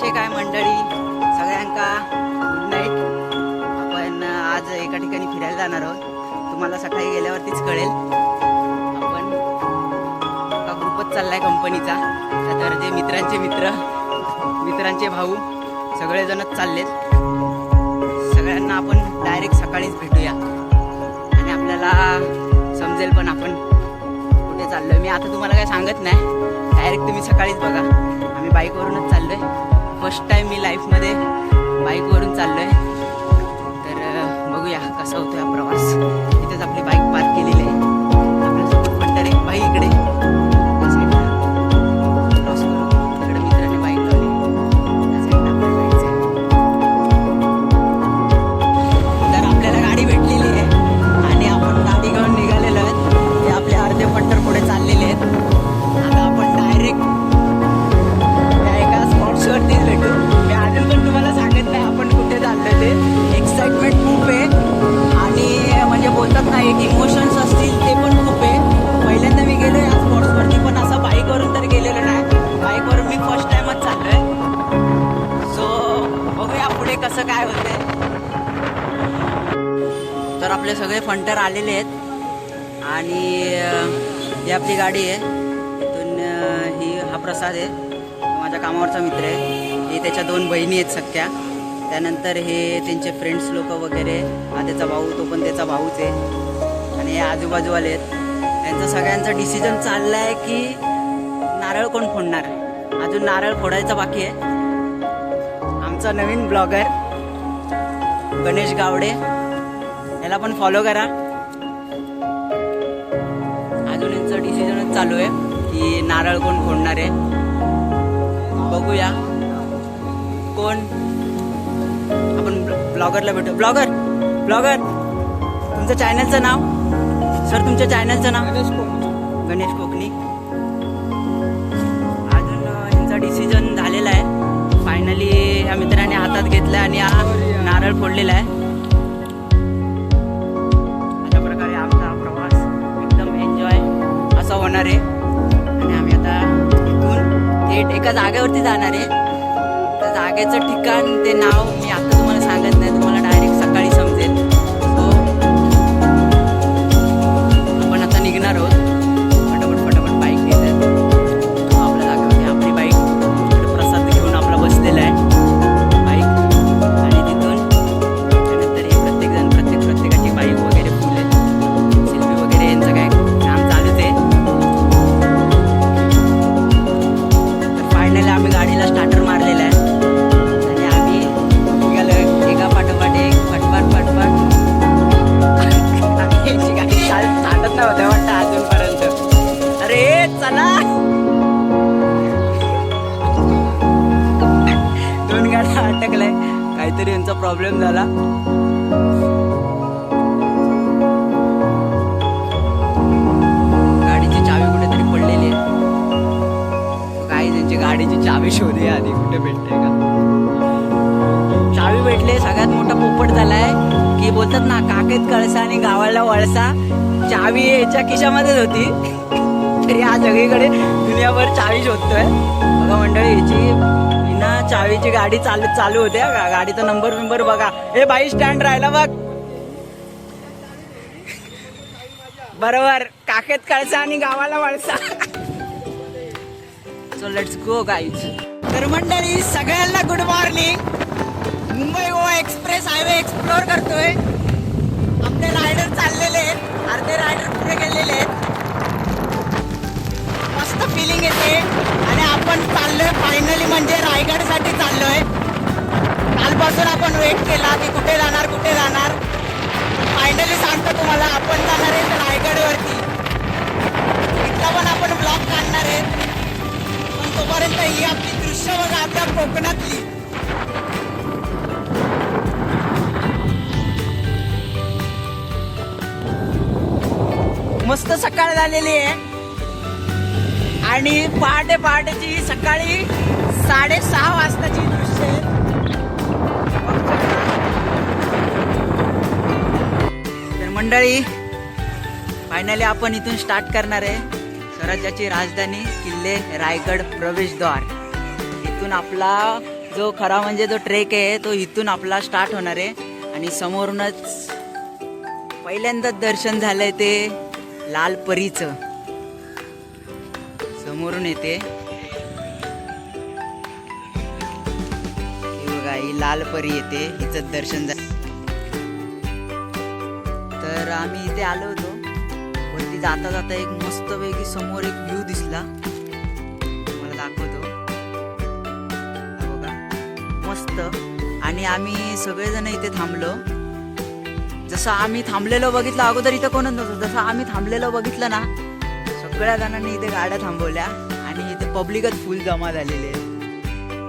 कसे काय मंडळी? सगळ्यांका गुड नाईट आपण आज एका ठिकाणी फिरायला जाणार आहोत. तुम्हाला सकाळी गेल्यावरतीच कळेल. आपण एका ग्रुपच चाललाय कंपनीचा तर जे मित्रांचे मित्र मित्रांचे भाऊ सगळेजणच चाललेत. सगळ्यांना आपण डायरेक्ट सकाळीच भेटूया. आणि आपल्याला समजेल पण आपण कुठे चाललोय. मी आता तुम्हाला काय सांगत नाही. डायरेक्ट तुम्ही सकाळीच बघा. आम्ही बाईकवरूनच चाललोय. फर्स्ट टाइम मी लाईफमध्ये बाईकवरून चाललोय. तर बघूया कसा होतो हा प्रवास. इथेच आपली बाईक हंटर आलेले आहेत. आणि ही आपली गाडी आहे. इथून ही हा प्रसाद आहे. माझ्या कामावरचा मित्र आहे. हे त्याच्या दोन बहिणी आहेत सख्या. त्यानंतर हे त्यांचे फ्रेंड्स लोक वगैरे. हा त्याचा भाऊ तो पण त्याचा भाऊच आहे. आणि हे आजूबाजूवाले आहेत. त्यांचं सगळ्यांचं डिसिजन चाललं आहे की नारळ कोण फोडणार? अजून नारळ फोडायचा बाकी आहे. आमचा नवीन ब्लॉगर गणेश गावडे. याला पण फॉलो करा. अजून यांचं डिसिजनच चालू आहे. की नारळ कोण फोडणार आहे? बघूया. कोण? आपण ब्लॉगरला भेटू. ब्लॉगर! ब्लॉगर! तुमचं चॅनलचं नाव? सर तुमच्या चॅनलचं नाव? गणेश कोकणी. अजून अं, यांचा डिसिजन झालेला आहे. फायनली या मित्राने हातात घेतला आणि हा नारळ फोडलेला आहे. होणार आहे. आणि आम्ही आता इथून थेट एका जागेवरती जाणार आहे. त्या जागेचं ठिकाण ते नाव मी आता तुम्हाला सांगत नाही तुम्हाला भेटले सगळ्यात मोठा पोपट झालाय. की बोलतात ना काकेत कळसा आणि गावाला वळसा. चावी याच्या खिशामध्येच होती. तरी हा सगळीकडे दुनियाभर चावी शोधतोय. बघा मंडळी याची विना चावीची गाडी चालू चालू होते. गाडीचा नंबर बिंबर बघा. हे बाई स्टँड राहिला बघ. बरोबर काकेत कळसा आणि गावाला वळसा. सो लेट्स गो गाईज तर मंडळी सगळ्यांना good morning Mumbai Goa express highway explore करतोय. आपले रायडर चाललेले आहेत. अर्धे रायडर पुढे गेलेले आहेत. मस्त फिलिंग येते. आणि आपण चाललोय फायनली म्हणजे रायगडसाठी चाललोय. कालपासून आपण वेट केला की कुठे जाणार कुठे जाणार. फायनली सांगतो तुम्हाला आपण जाणार आहे रायगडवरती. इथला पण आपण ब्लॉग काढणार आहे पण तोपर्यंत ही आपली दृश्य बघा आपल्या कोकणातली. मस्त सकाळ झालेली आहे. आणि पहाटे पहाटेची सकाळी साडेसहा वाजताची दृश्य आहेत. तर मंडळी फायनली आपण इथून स्टार्ट करणार आहे. स्वराज्याची राजधानी किल्ले रायगड प्रवेशद्वार. इथून आपला जो खरा म्हणजे जो ट्रेक आहे तो इथून आपला स्टार्ट होणार आहे. आणि समोरूनच पहिल्यांदाच दर्शन झालंय ते लाल परीचं. समोरून येते. बघा ही लाल परी येते हिचं दर्शन झा तर आम्ही इथे आलो होतो. वरती जाता जाता एक मस्त पैकी समोर एक व्ह्यू दिसला. मला दाखवतो. बघा मस्त. आणि आम्ही सगळेजण इथे थांबलो. जसं आम्ही थांबलेलो बघितलं अगोदर इथं कोणच नव्हतं जसं आम्ही थांबलेलो बघितलं ना सगळ्या जणांनी इथे गाड्या थांबवल्या आणि इथे पब्लिकच फुल जमा झालेले आहे.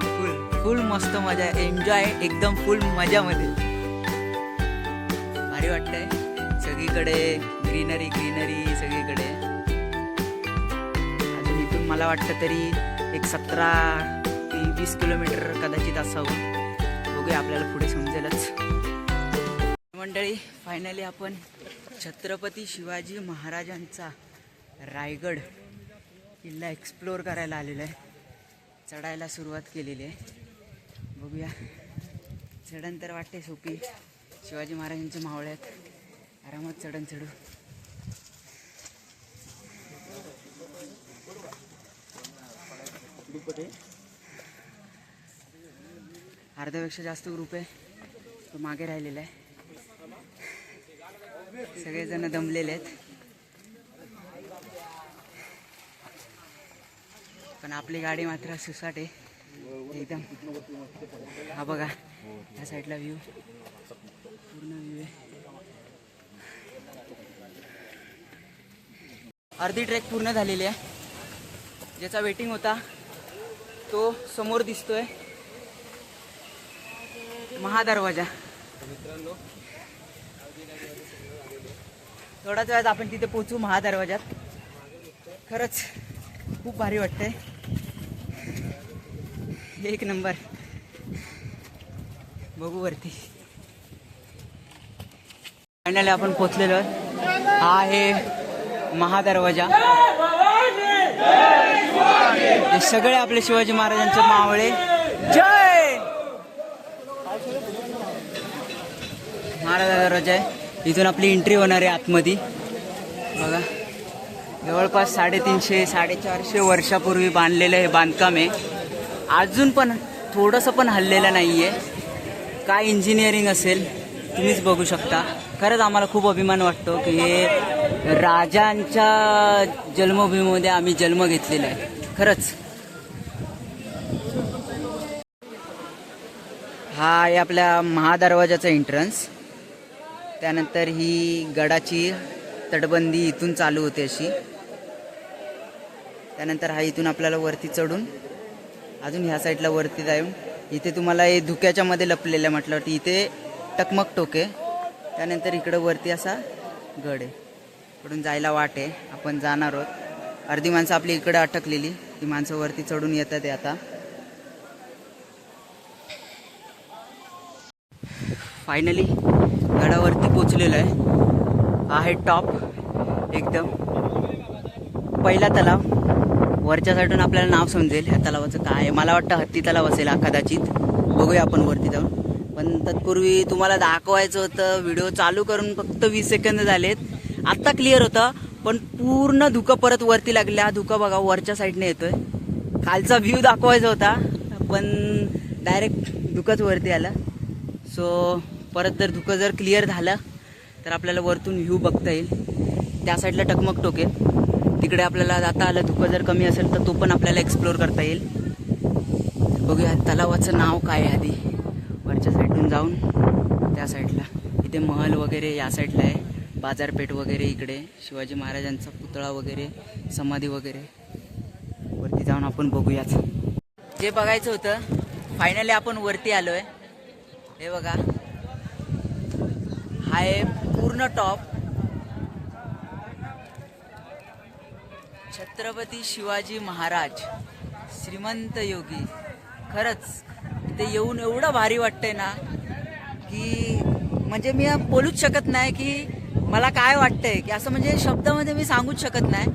फुल फुल मस्त मजा एन्जॉय एकदम फुल मजामध्ये. भारी वाटतंय. सगळीकडे ग्रीनरी ग्रीनरी सगळीकडे. अजून इथून मला वाटतं तरी एक सतरा ते वीस किलोमीटर कदाचित असावं. बघूया आपल्याला पुढे समजेलच. मंडळी फायनली आपण छत्रपती शिवाजी महाराजांचा रायगड किल्ला एक्सप्लोअर करायला आलेलो आहे. चढायला सुरुवात केलेली आहे. बघूया. चढण तर वाटते सोपी. शिवाजी महाराजांचे मावळे आहेत. आरामात चढण चढू. अर्ध्यापेक्षा जास्त ग्रुप आहे. तो मागे राहिलेला आहे. सगळेजण दमलेले आहेत. पण आपली गाडी मात्र सुसाट आहे. एकदम. हा बघा ह्या साईडला व्ह्यू पूर्ण व्ह्यू आहे. अर्धी ट्रेक पूर्ण झालेली आहे. ज्याचा वेटिंग होता तो समोर दिसतोय. महादरवाजा. थोड्याच वेळात आपण तिथे पोचू महादरवाजात खरंच खूप भारी वाटतंय. एक नंबर. बघू वरती. फायनली आपण पोचलेलो हा आहे महादरवाजा. हे सगळे आपले शिवाजी महाराजांचे मावळे. जय! महाराजा दरवाजा आहे. इथून आपली एंट्री होणार आहे आतमध्ये. बघा. जवळपास साडेतीनशे साडेचारशे वर्षापूर्वी बांधलेलं हे बांधकाम आहे. अजून पण थोडंसं पण हल्लेलं नाही आहे काय इंजिनिअरिंग असेल तुम्हीच बघू शकता. खरंच आम्हाला खूप अभिमान वाटतो की हे राजांच्या जन्मभूमीमध्ये आम्ही जन्म घेतलेला आहे. खरंच. हा आहे आपल्या महादरवाजाचा एंट्रन्स त्यानंतर ही गडाची तटबंदी इथून चालू होते अशी. त्यानंतर हा इथून आपल्याला वरती चढून अजून ह्या साईडला वरती जाऊन इथे तुम्हाला हे धुक्याच्या मध्ये लपलेलं आहे म्हटल्यावरती इथे टकमक टोके त्यानंतर इकडं वरती असा गड आहे. इकडून जायला वाट आहे. आपण जाणार आहोत. अर्धी माणसं आपली इकडे अटकलेली. ती माणसं वरती चढून येतात आहे आता. फायनली गडावरती पोचलेलो आहे. आहे टॉप एकदम. पहिला तलाव. वरच्या साईडून आपल्याला नाव समजेल ह्या तलावाचं काय आहे. मला वाटतं हत्ती तलाव असेल हा कदाचित. बघूया आपण वरती जाऊन. पण तत्पूर्वी तुम्हाला दाखवायचं होतं व्हिडिओ चालू करून फक्त वीस सेकंद झालेत. आत्ता क्लिअर होतं पण पूर्ण धुकं परत वरती लागलं हा धुकं बघा वरच्या साईडने येतोय. खालचा व्ह्यू दाखवायचा होता पण डायरेक्ट धुकंच वरती आलं. सो परत जर धुकं जर क्लिअर झालं तर आपल्याला वरतून व्ह्यू बघता येईल. त्या साईडला टकमक टोकेल. तिकडे आपल्याला जाता आलं धुकं जर कमी असेल तर तो पण आपल्याला एक्सप्लोअर करता येईल. बघूया तलावाचं नाव काय आहे आधी. वरच्या साईडून जाऊन त्या साईडला इथे महल वगैरे या साईडला आहे. बाजारपेठ वगैरे इकडे. शिवाजी महाराजांचा पुतळा वगैरे समाधी वगैरे. वरती जाऊन आपण बघूयाच जे बघायचं होतं फायनली आपण वरती आलो आहे हे बघा. आहे पूर्ण टॉप. छत्रपती शिवाजी महाराज श्रीमंत योगी. खरंच ते येऊन एवढं भारी वाटतंय ना की म्हणजे मी बोलूच शकत नाही की मला काय वाटतंय की असं म्हणजे शब्दामध्ये मी सांगूच शकत नाही.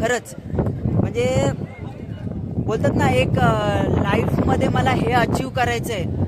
खरंच म्हणजे बोलतात ना एक लाईफमध्ये मला हे अचीव करायचं आहे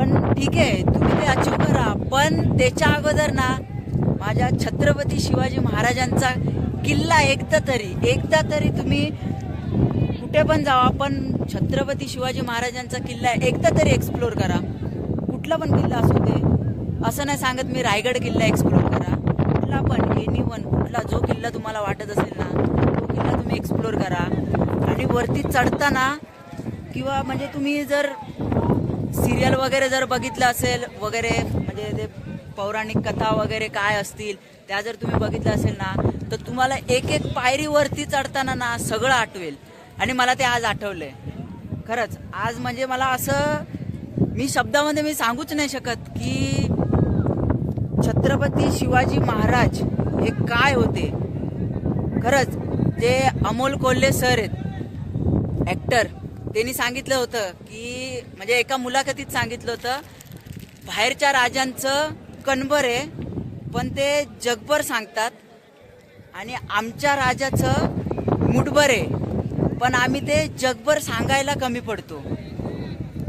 पण ठीक आहे तुम्ही ते अचीव करा. पण त्याच्या अगोदर ना माझ्या छत्रपती शिवाजी महाराजांचा किल्ला एकदा तरी एकदा तरी तुम्ही कुठे पण जावा पण छत्रपती शिवाजी महाराजांचा किल्ला एकदा तरी एक्सप्लोर करा. कुठला पण किल्ला असू दे असं नाही सांगत मी रायगड किल्ला एक्सप्लोर करा. कुठला पण एनी वन कुठला जो किल्ला तुम्हाला वाटत असेल ना तो किल्ला तुम्ही एक्सप्लोर करा. आणि वरती चढताना किंवा म्हणजे तुम्ही जर सिरियल वगैरे जर बघितलं असेल वगैरे म्हणजे ते पौराणिक कथा वगैरे काय असतील त्या जर तुम्ही बघितलं असेल ना तर तुम्हाला एक एक पायरीवरती चढताना ना सगळं आठवेल. आणि मला ते आज आठवलंय. खरंच आज म्हणजे मला असं मी शब्दामध्ये मी सांगूच नाही शकत की छत्रपती शिवाजी महाराज हे काय होते. खरंच जे अमोल कोल्हे सर आहेत ॲक्टर त्यांनी सांगितलं होतं की म्हणजे एका मुलाखतीत सांगितलं होतं बाहेरच्या राजांचं कणभर आहे पण ते जगभर सांगतात आणि आमच्या राजाचं मुठभर आहे पण आम्ही ते जगभर सांगायला कमी पडतो.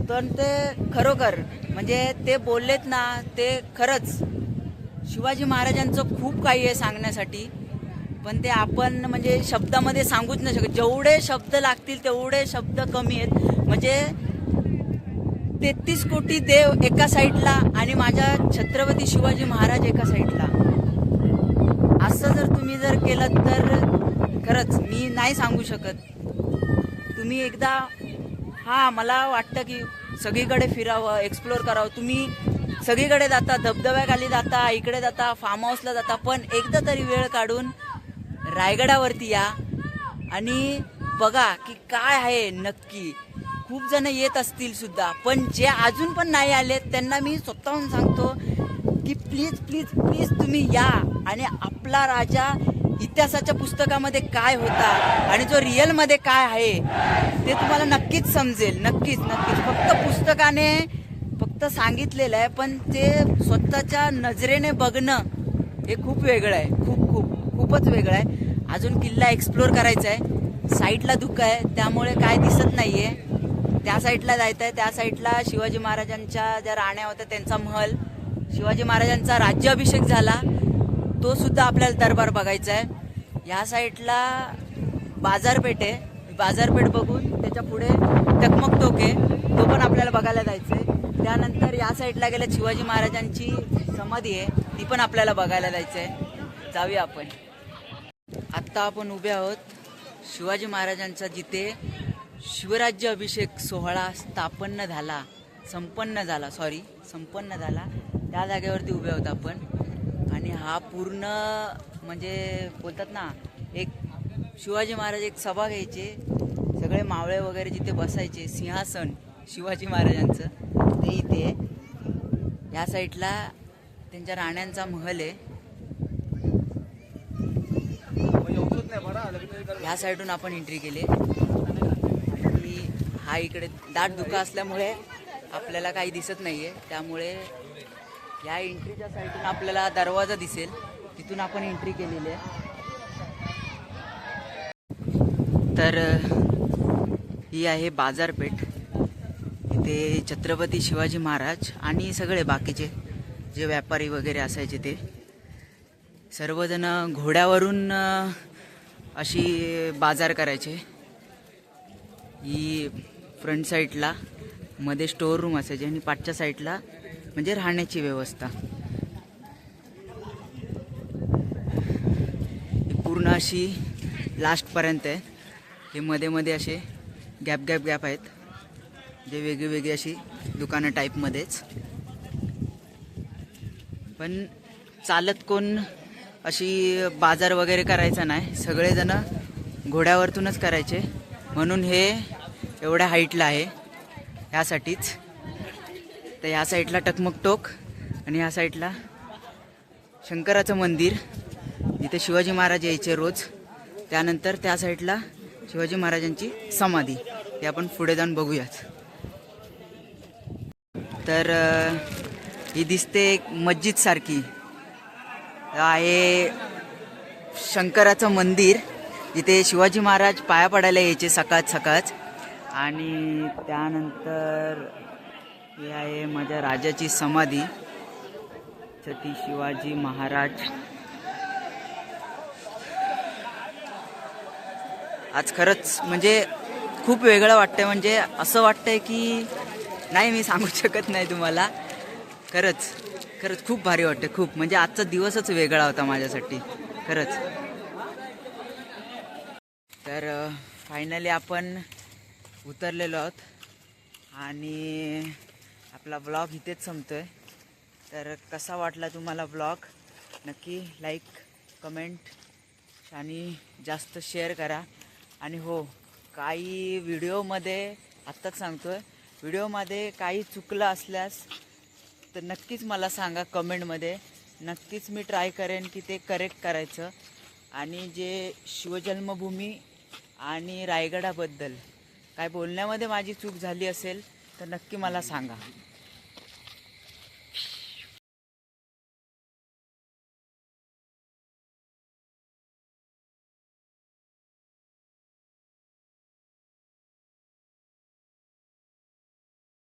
तर ते खरोखर म्हणजे ते बोललेत ना ते खरंच शिवाजी महाराजांचं खूप काही आहे सांगण्यासाठी. पण ते आपण म्हणजे शब्दामध्ये सांगूच नाही शकत. जेवढे शब्द लागतील तेवढे शब्द कमी आहेत. म्हणजे तेहतीस कोटी देव एका साईडला आणि माझ्या छत्रपती शिवाजी महाराज एका साईडला. असं जर तुम्ही जर केलं तर खरंच मी नाही सांगू शकत. तुम्ही एकदा हा मला वाटतं की सगळीकडे फिरावं एक्सप्लोर करावं. तुम्ही सगळीकडे जाता धबधब्याखाली जाता इकडे जाता फार्म हाऊसला जाता पण एकदा तरी वेळ काढून रायगडावरती या. आणि बघा की काय आहे नक्की. खूप जण येत असतील सुद्धा पण जे अजून पण नाही आले त्यांना मी स्वतःहून सांगतो की प्लीज प्लीज प्लीज तुम्ही या. आणि आपला राजा इतिहासाच्या पुस्तकामध्ये काय होता आणि जो रिअलमध्ये काय आहे ते तुम्हाला नक्कीच समजेल. नक्कीच नक्कीच. फक्त पुस्तकाने फक्त सांगितलेलं आहे पण ते स्वतःच्या नजरेने बघणं हे खूप वेगळं आहे. खूप खूप. खूपच वेगळं आहे. अजून किल्ला एक्सप्लोर करायचा आहे साईडला धुकं आहे. त्यामुळे काय दिसत नाहीये. त्या साईडला जायचं आहे त्या साईडला शिवाजी महाराजांच्या ज्या राण्या होत्या त्यांचा महल शिवाजी महाराजांचा राज्याभिषेक झाला. तो सुद्धा आपल्याला दरबार बघायचा आहे या साईडला बाजारपेठ आहे. बाजारपेठ बघून त्याच्या पुढे टकमक टोक आहे. तो पण आपल्याला बघायला जायचं आहे त्यानंतर या साईडला गेल्या शिवाजी महाराजांची समाधी आहे. ती पण आपल्याला बघायला जायचं आहे जाऊया आपण. आत्ता आपण उभे आहोत शिवाजी महाराजांचा जिथे शिवराज्य अभिषेक सोहळा स्थापन्न झाला संपन्न झाला सॉरी संपन्न झाला त्या जागेवरती उभे आहोत आपण. आणि हा पूर्ण म्हणजे बोलतात ना एक शिवाजी महाराज एक सभा घ्यायचे सगळे मावळे वगैरे जिथे बसायचे सिंहासन शिवाजी महाराजांचं ते इथे. या साईडला त्यांच्या राण्यांचा महल आहे. ह्या साईडून आपण एंट्री केली. आणि हा इकडे दाट धुका असल्यामुळे आपल्याला काही दिसत नाही आहे त्यामुळे या एंट्रीच्या साईडून आपल्याला दरवाजा दिसेल. तिथून आपण एंट्री केलेली आहे. तर ही आहे बाजारपेठ. इथे छत्रपती शिवाजी महाराज आणि सगळे बाकीचे जे व्यापारी वगैरे असायचे ते. सर्वजण घोड्यावरून अशी बाजार करायचे. ही फ्रंट साईडला मध्ये स्टोअर रूम असायचे आणि पाठच्या साईडला म्हणजे राहण्याची व्यवस्था. ही पूर्ण अशी लास्टपर्यंत आहे. हे मध्ये मध्ये असे गॅप गॅप गॅप आहेत. जे वेगळी वेगळी अशी दुकानं टाईपमध्येच पण चालत कोण अशी बाजार वगैरे करायचा नाही. सगळेजण घोड्यावरतूनच करायचे. म्हणून हे एवढ्या हाईटला आहे. ह्यासाठीच तर ह्या साईडला टकमकटोक आणि ह्या साईडला शंकराचं मंदिर. इथे शिवाजी महाराज यायचे रोज. त्यानंतर त्या साईडला शिवाजी महाराजांची समाधी. ते आपण पुढे जाऊन बघूयात. तर ही दिसते एक मस्जिद सारखी. आहे शंकराचं मंदिर जिथे शिवाजी महाराज पाया पडायला यायचे सकाळ सकाळच. आणि त्यानंतर ही आहे माझ्या राजाची समाधी छत्रपती शिवाजी महाराज. आज खरंच म्हणजे खूप वेगळं वाटतंय म्हणजे असं वाटतंय की नाही मी सांगू शकत नाही तुम्हाला. खरंच. खरंच खूप भारी वाटतं खूप. म्हणजे आजचा दिवसच वेगळा होता माझ्यासाठी. खरंच. तर फायनली आपण उतरलेलो आहोत. आणि आपला ब्लॉग इथेच संपतो आहे तर कसा वाटला तुम्हाला ब्लॉग नक्की लाईक कमेंट आणि जास्त शेअर करा. आणि हो काही व्हिडिओमध्ये आत्ताच सांगतो आहे व्हिडिओमध्ये काही चुकलं असल्यास तर नक्कीच मला सांगा कमेंटमध्ये. नक्कीच मी ट्राय करेन की ते करेक्ट करायचं. आणि जे शिवजन्मभूमी आणि रायगडाबद्दल काय बोलण्यामध्ये माझी चूक झाली असेल तर नक्की मला सांगा.